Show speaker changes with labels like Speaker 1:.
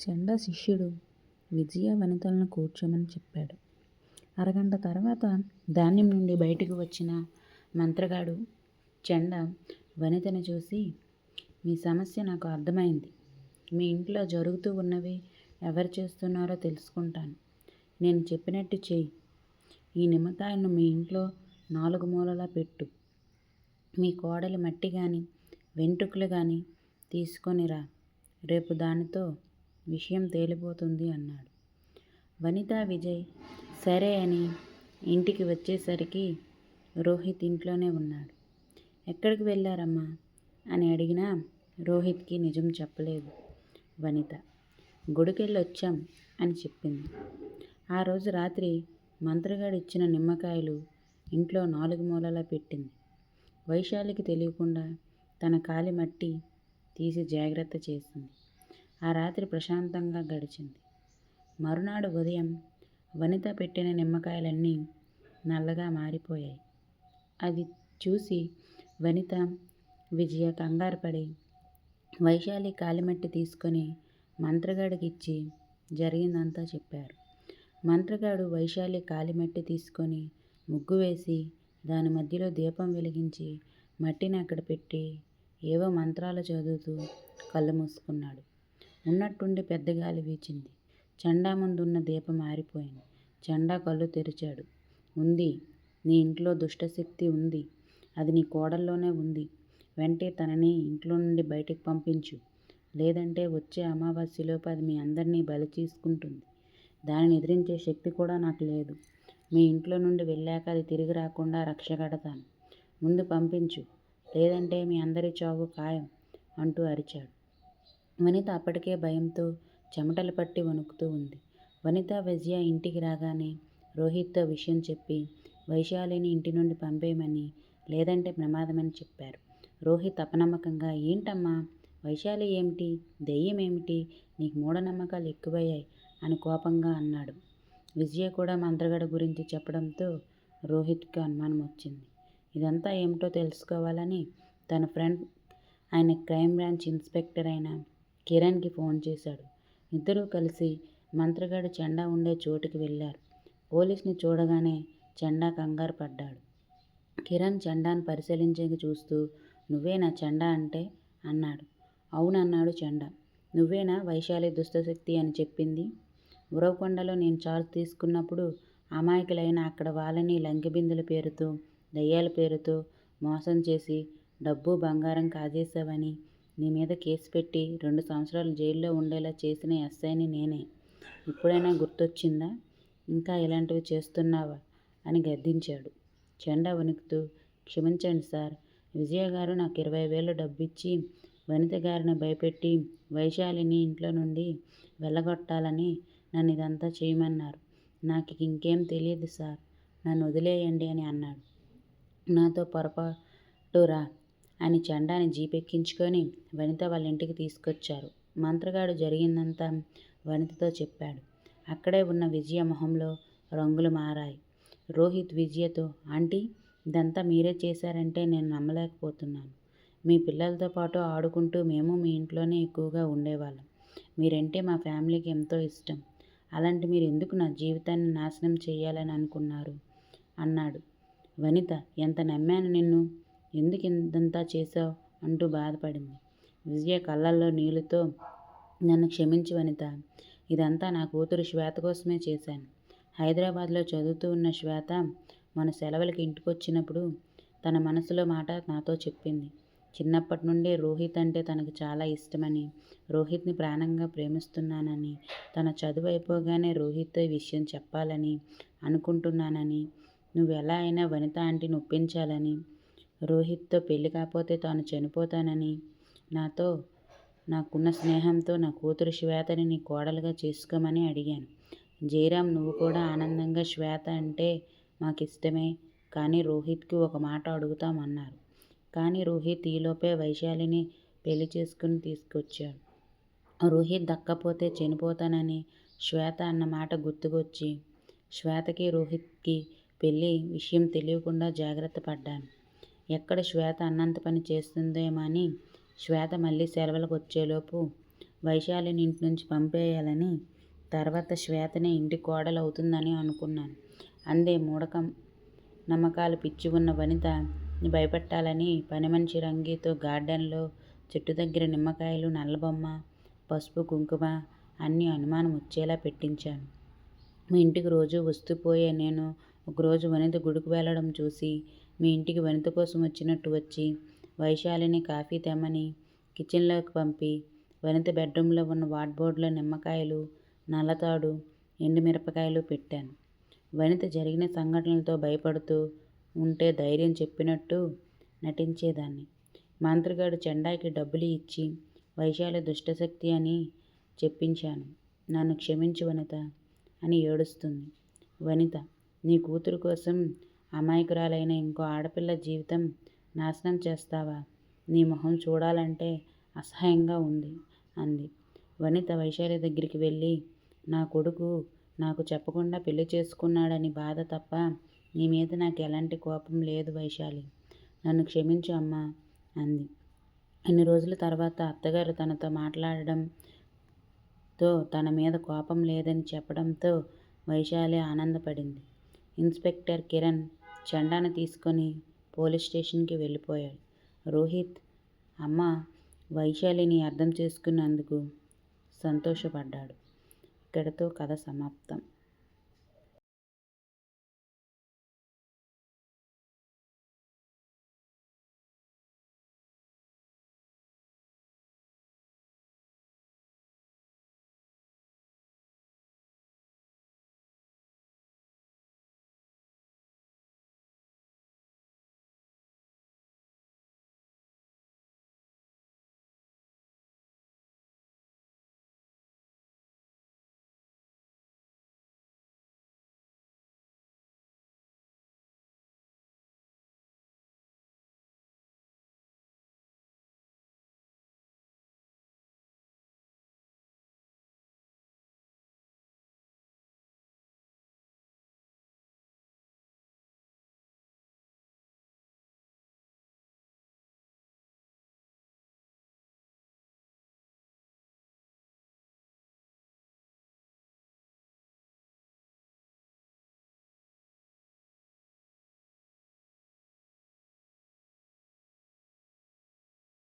Speaker 1: చెండా శిష్యుడు విజయ వనితలను కూర్చోమని చెప్పాడు. అరగంట తర్వాత ధాన్యం నుండి బయటకు వచ్చిన మంత్రగాడు చెండ వనితను చూసి మీ సమస్య నాకు అర్థమైంది. మీ ఇంట్లో జరుగుతూ ఉన్నవి ఎవరు చేస్తున్నారో తెలుసుకుంటాను. నేను చెప్పినట్టు చేయి. ఈ నిమ్మకాయను మీ ఇంట్లో నాలుగు మూలలా పెట్టు. మీ కోడలి మట్టి కానీ వెంట్రుకలు కానీ తీసుకొని రా. రేపు దానితో విషయం తేలిపోతుంది అన్నాడు. వనితా విజయ్ సరే అని ఇంటికి వచ్చేసరికి రోహిత్ ఇంట్లోనే ఉన్నాడు. ఎక్కడికి వెళ్ళారమ్మా? అని అడిగినా రోహిత్కి నిజం చెప్పలేదు వనిత. గుడికెళ్ళి వచ్చాం అని చెప్పింది. ఆ రోజు రాత్రి మంత్రగాడు ఇచ్చిన నిమ్మకాయలు ఇంట్లో నాలుగు మూలలా పెట్టింది. వైశాలికి తెలియకుండా తన కాలి మట్టి తీసి జాగ్రత్త చేసింది. ఆ రాత్రి ప్రశాంతంగా గడిచింది. మరునాడు ఉదయం వనిత పెట్టిన నిమ్మకాయలన్నీ నల్లగా మారిపోయాయి. అది చూసి వనిత విజయ కంగారు పడి వైశాలి కాలిమట్టి తీసుకొని మంత్రగాడికి ఇచ్చి జరిగిందంతా చెప్పారు. మంత్రగాడు వైశాలి కాలిమట్టి తీసుకొని ముగ్గు వేసి దాని మధ్యలో దీపం వెలిగించి మట్టిని అక్కడ పెట్టి ఏవో మంత్రాలు చదువుతూ కళ్ళు మూసుకున్నాడు. ఉన్నట్టుండి పెద్ద గాలి వీచింది. చండా ముందున్న దీపం ఆరిపోయింది. చండా కళ్ళు తెరిచాడు. ఉంది. నీ ఇంట్లో దుష్టశక్తి ఉంది. అది నీ కోడల్లోనే ఉంది. వెంటే తనని ఇంట్లో నుండి బయటికి పంపించు. లేదంటే వచ్చే అమావాస్యలోపు అది మీ అందరినీ బలి తీసుకుంటుంది దానిని ఎదిరించే శక్తి కూడా నాకు లేదు. మీ ఇంట్లో నుండి వెళ్ళాక అది తిరిగి రాకుండా రక్షగడతాను. ముందు పంపించు. లేదంటే మీ అందరి చావు ఖాయం అంటూ అరిచాడు. వనిత అప్పటికే భయంతో చెమటలు పట్టి వణుకుతూ ఉంది. వనిత విజయ ఇంటికి రాగానే రోహిత్తో విషయం చెప్పి వైశాలిని ఇంటి నుండి పంపేయమని లేదంటే ప్రమాదమని చెప్పారు. రోహిత్ అపనమ్మకంగా ఏంటమ్మా? వైశాలి ఏమిటి? దెయ్యం ఏమిటి? నీకు మూఢనమ్మకాలు ఎక్కువయ్యాయి అని కోపంగా అన్నాడు. విజయ కూడా మంత్రగడ గురించి చెప్పడంతో రోహిత్కి అనుమానం వచ్చింది. ఇదంతా ఏమిటో తెలుసుకోవాలని తన ఫ్రెండ్ ఆయన క్రైమ్ బ్రాంచ్ ఇన్స్పెక్టర్ అయిన కిరణ్కి ఫోన్ చేశాడు. ఇద్దరూ కలిసి మంత్రగాడు చెండా ఉండే చోటుకి వెళ్ళారు. పోలీస్ని చూడగానే చెండా కంగారు పడ్డాడు. కిరణ్ చెండాను పరిశీలించేకి చూస్తూ నువ్వేనా చెండా అంటే? అన్నాడు. అవునన్నాడు చెండా. నువ్వేనా వైశాలి దుష్టశక్తి అని చెప్పింది? ఉరవకొండలో నేను చార్జ్ తీసుకున్నప్పుడు అమాయకులైన అక్కడ వాళ్ళని లంకెబిందుల పేరుతో దయ్యాల పేరుతో మోసం చేసి డబ్బు బంగారం కాజేశావని నీ మీద కేసు పెట్టి రెండు సంవత్సరాలు జైల్లో ఉండేలా చేసిన ఎస్ఐని నేనే. ఇప్పుడైనా గుర్తొచ్చిందా? ఇంకా ఇలాంటివి చేస్తున్నావా? అని గద్దించాడు. చెండా వణుకుతూ క్షమించండి సార్ విజయ గారు నాకు ఇరవై వేలు డబ్బిచ్చి వనిత గారిని భయపెట్టి వైశాలిని ఇంట్లో నుండి వెళ్ళగొట్టాలని నన్ను ఇదంతా చేయమన్నారు. నాకు ఇంకేం తెలియదు సార్ నన్ను వదిలేయండి అని అన్నాడు. నాతో పొరపాటు రా అని చండాని జీపెక్కించుకొని వనిత వాళ్ళ ఇంటికి తీసుకొచ్చారు. మంత్రగాడు జరిగిందంతా వనితతో చెప్పాడు. అక్కడే ఉన్న విజయ మొహంలో రంగులు మారాయి. రోహిత్ విజయతో ఆంటీ ఇదంతా మీరే చేశారంటే నేను నమ్మలేకపోతున్నాను. మీ పిల్లలతో పాటు ఆడుకుంటూ మేము మీ ఇంట్లోనే ఎక్కువగా ఉండేవాళ్ళం. మీరంటే మా ఫ్యామిలీకి ఎంతో ఇష్టం. అలాంటి మీరు ఎందుకు నా జీవితాన్ని నాశనం చేయాలని అనుకున్నారు? అన్నాడు. వనిత ఎంత నమ్మాను నిన్ను? ఎందుకు ఇదంతా చేశావు? అంటూ బాధపడింది. విజయ కళ్ళల్లో నీళ్ళతో నన్ను క్షమించి వనిత ఇదంతా నా కూతురు శ్వేత కోసమే చేశాను. హైదరాబాద్లో చదువుతూ ఉన్న శ్వేత మన సెలవులకి ఇంటికి వచ్చినప్పుడు తన మనసులో మాట నాతో చెప్పింది. చిన్నప్పటి నుండి రోహిత్ అంటే తనకు చాలా ఇష్టమని రోహిత్ని ప్రాణంగా ప్రేమిస్తున్నానని తన చదువు అయిపోగానే రోహిత్తో ఈ విషయం చెప్పాలని అనుకుంటున్నానని నువ్వు ఎలా అయినా వనిత ఆంటీని ఒప్పించాలని రోహిత్తో పెళ్ళి కాకపోతే తాను చనిపోతానని. నాతో నాకున్న స్నేహంతో నా కూతురు శ్వేతని నీ కోడలుగా చేసుకోమని అడిగాను. జయరాం నువ్వు కూడా ఆనందంగా శ్వేత అంటే మాకు ఇష్టమే కానీ రోహిత్కి ఒక మాట అడుగుతామన్నారు. కానీ రోహిత్ ఈలోపే వైశాలిని పెళ్ళి చేసుకుని తీసుకొచ్చాడు. రోహిత్ దక్కపోతే చనిపోతానని శ్వేత అన్న మాట గుర్తుకొచ్చి శ్వేతకి రోహిత్కి పెళ్ళి విషయం తెలియకుండా జాగ్రత్త పడ్డాను. ఎక్కడ శ్వేత అన్నంత పని చేస్తుందేమో అని శ్వేత మళ్ళీ సెలవులకు వచ్చేలోపు వైశాలిని ఇంటి నుంచి పంపేయాలని తర్వాత శ్వేతనే ఇంటి కోడలు అవుతుందని అనుకున్నాను. అందే మూడకం నమ్మకాలు పిచ్చి ఉన్న వనిత భయపెట్టాలని పనిమనిషి రంగితో గార్డెన్లో చెట్టు దగ్గర నిమ్మకాయలు నల్లబొమ్మ పసుపు కుంకుమ అన్నీ అనుమానం వచ్చేలా పెట్టించాను. మీ ఇంటికి రోజు వస్తూ పోయే నేను ఒకరోజు వనిత గుడికి వెళ్ళడం చూసి మీ ఇంటికి వనిత కోసం వచ్చినట్టు వచ్చి వైశాలిని కాఫీ తెమ్మని కిచెన్లోకి పంపి వనిత బెడ్రూమ్లో ఉన్న వార్డ్బోర్డ్లో నిమ్మకాయలు నల్లతాడు ఎండుమిరపకాయలు పెట్టాను. వనిత జరిగిన సంఘటనలతో భయపడుతూ ఉంటే ధైర్యం చెప్పినట్టు నటించేదాన్ని. మంత్రిగాడు చెండాకి డబ్బులు ఇచ్చి వైశాలి దుష్టశక్తి అని చెప్పించాను. నన్ను క్షమించు వనిత అని ఏడుస్తుంది. వనిత నీ కూతురు కోసం అమాయకురాలైన ఇంకో ఆడపిల్ల జీవితం నాశనం చేస్తావా? నీ మొహం చూడాలంటే అసహ్యంగా ఉంది అంది. వనిత వైశాలి దగ్గరికి వెళ్ళి నా కొడుకు నాకు చెప్పకుండా పెళ్ళి చేసుకున్నాడని బాధ తప్ప నీ మీద నాకు ఎలాంటి కోపం లేదు వైశాలి. నన్ను క్షమించు అమ్మా అంది. ఇన్ని రోజుల తర్వాత అత్తగారు తనతో మాట్లాడడంతో తన మీద కోపం లేదని చెప్పడంతో వైశాలి ఆనందపడింది. ఇన్స్పెక్టర్ కిరణ్ చండాను తీసుకొని పోలీస్ స్టేషన్కి వెళ్ళిపోయాడు. రోహిత్ అమ్మ వైశాలిని అర్థం చేసుకున్నందుకు సంతోషపడ్డాడు. ఇక్కడితో కథ సమాప్తం.